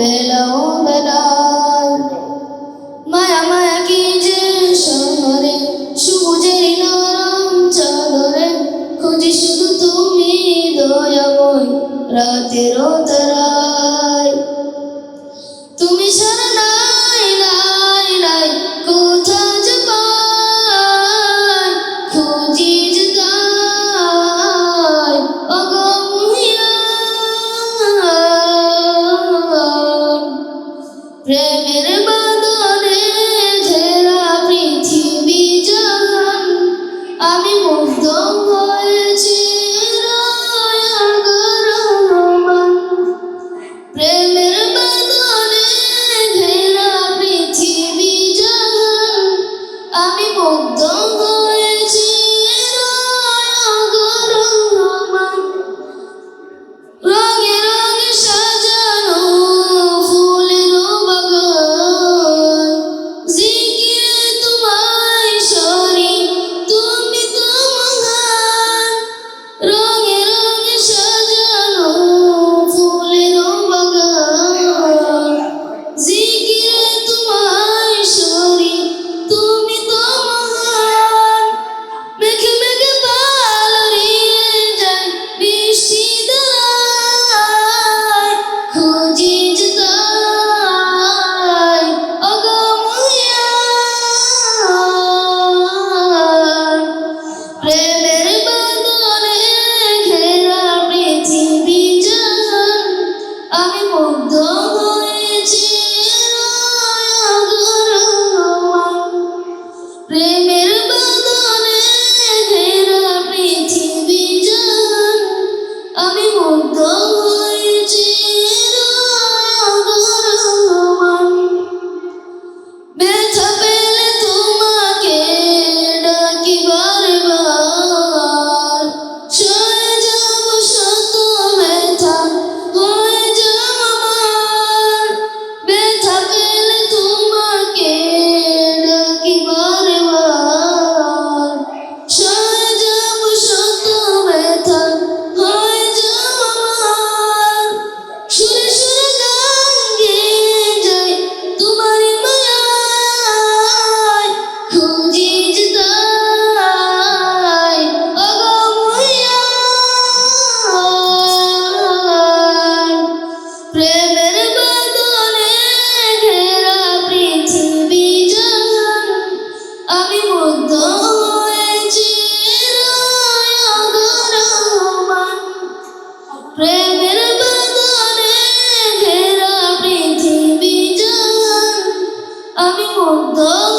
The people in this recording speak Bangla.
বেলাউবেলা মায়া মায়া কি যে শহরে সবুজের নরম চাদরে। খুঁজি শুধু তুমি দয়াময় রাতেরও তারা আমি মুগ্ধ হয়েছি প্রেমের বদনে পৃথিবী আমি মুগ্ধ Oh,